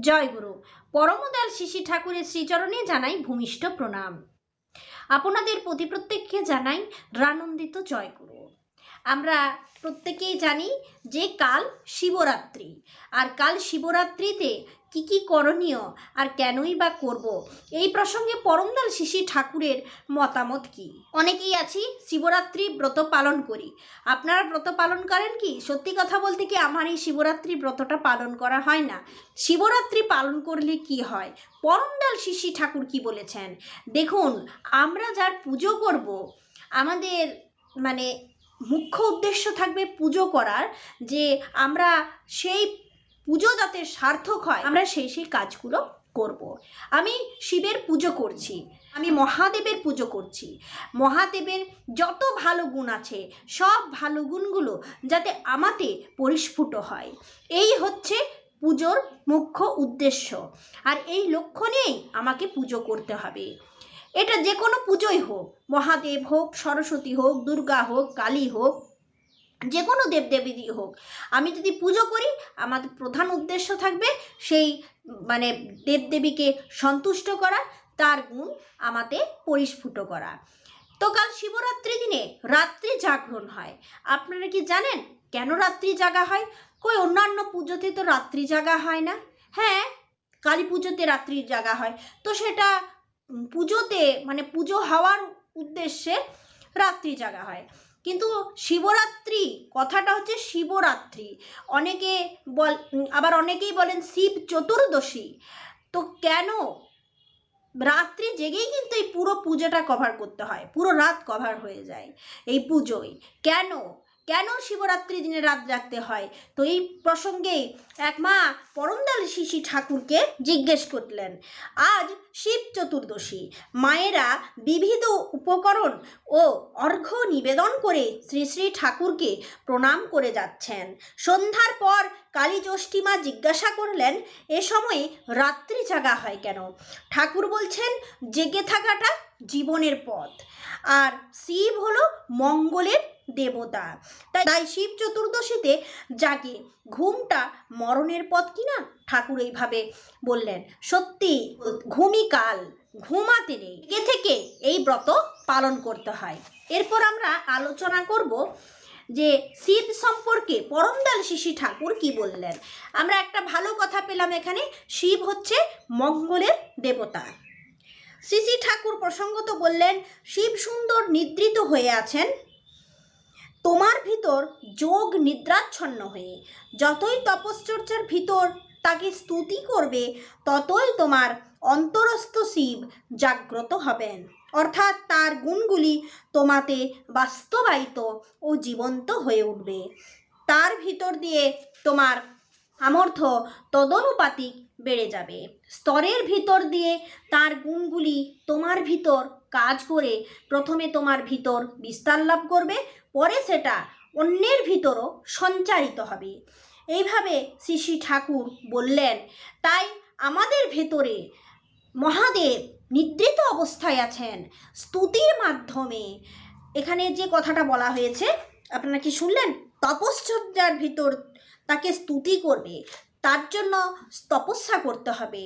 জয় গুরু। পরমদয়াল শিশি ঠাকুরের শ্রীচরণে জানাই ভূমিষ্ঠ প্রণাম। আপনাদের প্রতি প্রত্যেককে জানাই রানন্দিত জয়গুরু আমরা প্রত্যেকেই জানি যে কাল শিবরাত্রি। আর কাল শিবরাত্রিতে কি কি করণীয় আর কেনই বা করব? এই প্রসঙ্গে পরমদাল শিশি ঠাকুরের মতামত কি? অনেকেই আছি, শিবরাত্রি ব্রত পালন করি। আপনারা ব্রত পালন করেন কি? সত্যি কথা বলতে কি আমার এই শিবরাত্রি ব্রতটা পালন করা হয় না। শিবরাত্রি পালন করলে কি হয়? পরমদাল শিশি ঠাকুর কি বলেছেন? দেখুন, আমরা যার পুজো করব, আমাদের মানে মুখ্য উদ্দেশ্য থাকবে পুজো করার যে আমরা সেই পুজো যাতে সার্থক হয়, আমরা সেই সেই কাজগুলো করব। আমি শিবের পুজো করছি, আমি মহাদেবের পুজো করছি। মহাদেবের যত ভালো গুণ আছে, সব ভালো গুণগুলো যাতে আমাতে পরিস্ফুট হয়। এই হচ্ছে পুজোর মুখ্য উদ্দেশ্য। আর এই লক্ষ্য নিয়েই আমাকে পুজো করতে হবে। এটা যে কোনো পুজোই হোক, মহাদেব হোক, সরস্বতী হোক, দুর্গা হোক, কালী হোক যে কোনো দেবদেবী হোক। আমি যদি পুজো করি, আমাদের প্রধান উদ্দেশ্য থাকবে সেই মানে দেবদেবীকে সন্তুষ্ট করা, তার গুণ আমাতে পরিস্ফুট করা। তো কাল শিবরাত্রি দিনে রাত্রি জাগরণ হয়। আপনারা কি জানেন কেন রাত্রি জাগা হয়? কই, অন্যান্য পুজোতে তো রাত্রি জাগা হয় না। হ্যাঁ কালী পুজোতে রাত্রি জাগা হয়। তো সেটা পুজোতে মানে পুজো হওয়ার উদ্দেশ্যে রাত্রি জাগা হয়। কিন্তু শিবরাত্রি, কথাটা হচ্ছে শিবরাত্রি। অনেকে বল, আবার অনেকেই বলেন শিব চতুর্দশী। তো কেন? রাত্রি জেগেই কিন্তু এই পুরো পুজোটা কভার করতে হয়, পুরো রাত কভার হয়ে যায় এই পুজোয়। কেন? কেন শিবরাত্রি দিনে রাত জাগতে হয়? তো এই প্রসঙ্গে এক মা পরমদাল শিশি ঠাকুরকে জিজ্ঞেস করলেন, আজ শিব চতুর্দশী। মায়েরা বিবিধ উপকরণ ও অর্ঘ্য নিবেদন করে শ্রী শ্রী ঠাকুরকে প্রণাম করে যাচ্ছেন। সন্ধ্যার পর কালী জ্যোষ্ঠীমা জিজ্ঞাসা করলেন, এ সময়ে রাত্রি জাগা হয় কেন? ঠাকুর বলছেন, জেগে থাকাটা জীবনের পথ। আর শিব হলো মঙ্গলের দেবতা। তাই তাই শিব চতুর্দশীতে জাগে, ঘুমটা মরণের পথ কিনা? ঠাকুর এইভাবে বললেন, সত্যি ঘুমই কাল ঘুমাতে নেই। এ থেকে এই ব্রত পালন করতে হয়। এরপর আমরা আলোচনা করব যে শিব সম্পর্কে পরমদাল শিশি ঠাকুর কি বললেন। আমরা একটা ভালো কথা পেলাম এখানে, শিব হচ্ছে মঙ্গলের দেবতা। শ্রী ঠাকুর প্রসঙ্গত বললেন, শিব সুন্দর নিদ্রিত হয়ে আছেন তোমার ভিতর যোগ নিদ্রাচ্ছন্ন হয়ে। যতই তপশ্চর্যার ভিতর তাকে স্তুতি করবে, ততই তোমার অন্তরস্থ শিব জাগ্রত হবেন। অর্থাৎ তার গুণগুলি তোমাতে বাস্তবায়িত ও জীবন্ত হয়ে উঠবে। তার ভিতর দিয়ে তোমার সামর্থ্য তদনুপাতিক বেড়ে যাবে। স্তরের ভিতর দিয়ে তার গুণগুলি তোমার ভিতর কাজ করে, প্রথমে তোমার ভিতর বিস্তার লাভ করবে, পরে সেটা অন্যের ভিতরও সঞ্চারিত হবে। এইভাবে শ্রী শ্রী ঠাকুর বললেন, তাই আমাদের ভেতরে মহাদেব নিদ্রিত অবস্থায় আছেন। স্তুতির মাধ্যমে। এখানে যে কথাটা বলা হয়েছে, আপনারা কি শুনলেন? তপশ্চর্যার ভিতর তাকে স্তুতি করবে, তার জন্য তপস্যা করতে হবে।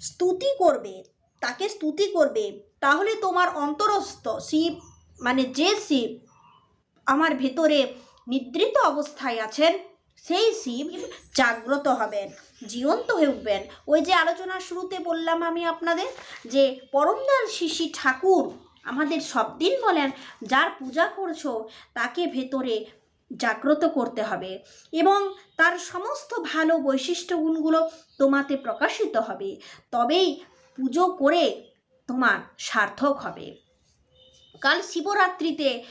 স্তুতি করবে, তাকে স্তুতি করবে, তাহলে তোমার অন্তরস্থ শিব মানে যে শিব আমার ভেতরে নিদ্রিত অবস্থায় আছেন, সেই শিব জাগ্রত হবেন, জীবন্ত হয়ে উঠবেন। ওই যে আলোচনার শুরুতে বললাম আমি আপনাদের যে পরমদাল শিশি ঠাকুর আমাদের সব দিন বলেন, যার পূজা করছ, তাকে ভেতরে জাগ্রত করতে হবে এবং তার সমস্ত ভালো বৈশিষ্ট্য গুণগুলো তোমাতে প্রকাশিত হবে। তবেই পুজো করে তোমার সার্থক হবে। কাল শিবরাত্রিতে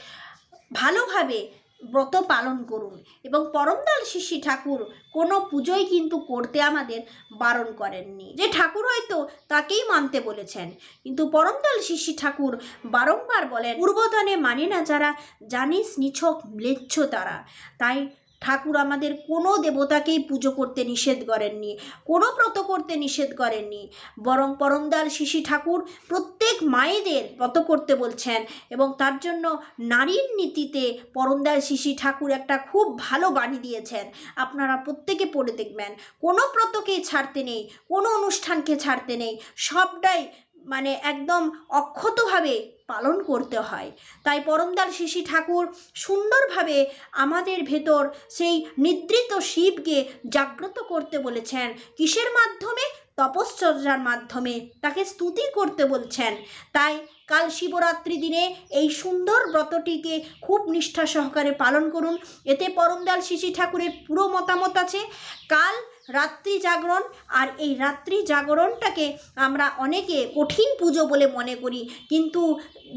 ভালোভাবে ব্রত পালন করুন এবং পরমদাল শিশি ঠাকুর কোনো পুজোই কিন্তু করতে আমাদের বারণ করেননি। যে ঠাকুর হয়তো তাকেই মানতে বলেছেন, কিন্তু পরমদাল শিশি ঠাকুর বারংবার বলেন পূর্বতনে মানে না যারা জানিস নিছক ম্লেচ্ছ তারা। তাই ঠাকুর আমাদের কোনো দেবতাকেই পুজো করতে নিষেধ করেননি, কোনো ব্রত করতে নিষেধ করেননি। বরং পরমদাল শিশি ঠাকুর প্রত্যেক মায়েদের ব্রত করতে বলছেন এবং তার জন্য নারীর নীতিতে পরমদাল শিশি ঠাকুর একটা খুব ভালো বাণী দিয়েছেন। আপনারা প্রত্যেকে পড়ে দেখবেন, কোনো ব্রতকেই ছাড়তে নেই, কোনো অনুষ্ঠানকে ছাড়তে নেই, সবটাই মানে একদম অক্ষতভাবে পালন করতে হয়। তাই পরমদাল শিশি ঠাকুর সুন্দরভাবে আমাদের ভেতর সেই নিদ্রিত শিবকে জাগ্রত করতে বলেছেন। কিসের মাধ্যমে? তপশ্চর্যার মাধ্যমে তাকে স্তুতি করতে বলছেন। তাই কাল শিবরাত্রি দিনে এই সুন্দর ব্রতটিকে খুব নিষ্ঠা সহকারে পালন করুন। এতে পরমদাল শিশি ঠাকুরের পুরো মতামত আছে। কাল রাত্রি জাগরণ আর এই রাত্রি জাগরণটাকে আমরা অনেকে কঠিন পুজো বলে মনে করি। কিন্তু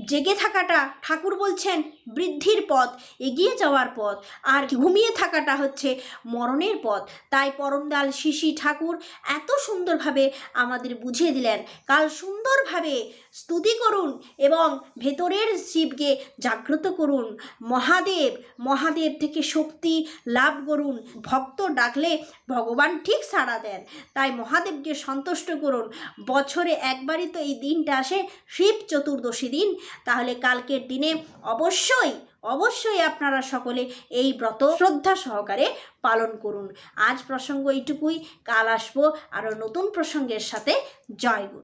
জেগে থাকাটা ঠাকুর বলছেন বৃদ্ধির পথ, এগিয়ে যাওয়ার পথ। আর ঘুমিয়ে থাকাটা হচ্ছে মরণের পথ। তাই পরমদাল শিশি ঠাকুর এত সুন্দরভাবে আমাদের বুঝিয়ে দিলেন। কাল সুন্দরভাবে স্তুতি করুন এবং ভেতরের শিবকে জাগ্রত করুন। মহাদেব মহাদেব থেকে শক্তি লাভ করুন। ভক্ত ডাকলে ভগবান ঠিক সাড়া দেন। তাই মহাদেবকে সন্তুষ্ট করুন। বছরে একবারই তো এই দিনটা আসে, শিব চতুর্দশী দিন। তাহলে কালকের দিনে অবশ্যই অবশ্যই আপনারা সকলে এই ব্রত শ্রদ্ধা সহকারে পালন করুন। আজ প্রসঙ্গ এইটুকুই, কাল আসব আরও নতুন প্রসঙ্গের সাথে। জয়